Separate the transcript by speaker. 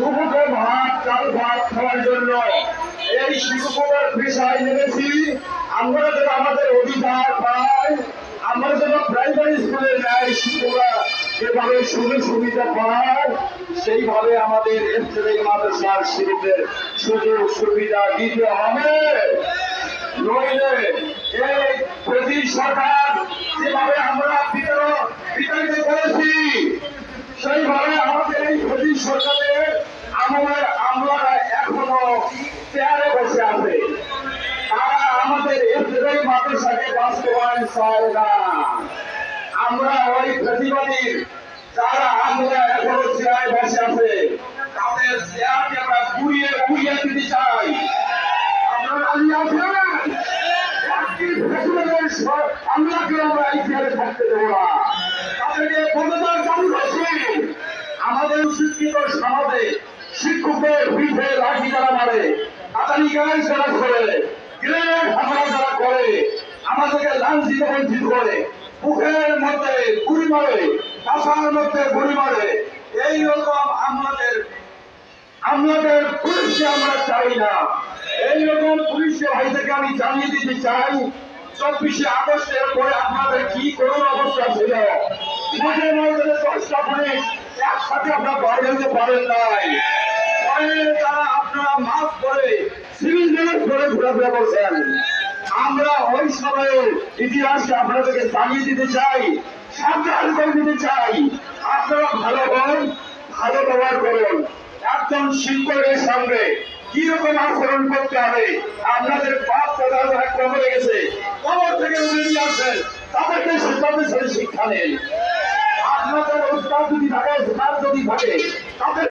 Speaker 1: দুপুরে ভাত, চাল ভাত খাওয়ার জন্য এই শিশুকুমার পেশায় নেমেছি। আমরা যেন আমাদের অধিকার পাই, আমরা যেন প্রাইমারি স্কুলে যাই শিশুরা যেভাবে সুযোগ সুবিধা পায় সেইভাবে আমাদের এফসিআই মাদ্রাসার শিশুদের সুযোগ সুবিধা দিতে হবে। নইলে এই প্রতি সরকার যেভাবে আমরা বিতরণ বিতাড়িত করেছি সেইভাবে আমাদের এই প্রতি সরকারের আমলের আমরা এখনও চেয়ারে বসে আছে তারা আমাদের এফসিআই মাদ্রাসাকে বাস্তবায়ন না। আমরা ওই প্রতিবাদীর যারা আমরা এখনও চেয়ারে বসে আছে, তাদের চেয়ারকে আমরা ঘুরিয়ে ঘুরিয়ে দিতে চাই। আমরা আমাদের শিক্ষিত সমাজে শিক্ষকদের পিঠে লাঠি যারা মারে করে আমাদেরকে লাঞ্ছিত বঞ্চিত করে মুখের মধ্যে গুড়ি মারে কাঁচার মধ্যে গুড়ি মারে। এইরকম আমাদের আমাদের পুলিশকে আমরা চাই না। এইরকম পুলিশকে ভাইদেরকে আমি জানিয়ে দিতে চাই, চব্বিশে আগস্টের পরে আপনাদের কি করুন অবস্থা ছিল? মাঝে মাঝে দশটা পুলিশ একসাথে আপনার বাইরে যেতে পারেন নাই। তারা আপনারা মাফ করে সিভিল ড্রেস করে ঘোরাফেরা করছেন। আমরা ওই সময়ের ইতিহাসকে আপনাদেরকে জানিয়ে দিতে চাই, সাবধান করে দিতে চাই। আপনারা ভালো হন, ভালো ব্যবহার করুন। একজন শিক্ষকের সঙ্গে কি রকম আচরণ করতে হবে, আপনাদের পাপ প্রধান কবরে গেছে, কবর থেকে উঠে নিয়ে আসেন, তাদেরকে শিক্ষকের সাথে শিক্ষা নেন। আপনাদের উস্তাদ যদি থাকে যদি থাকে, তাদের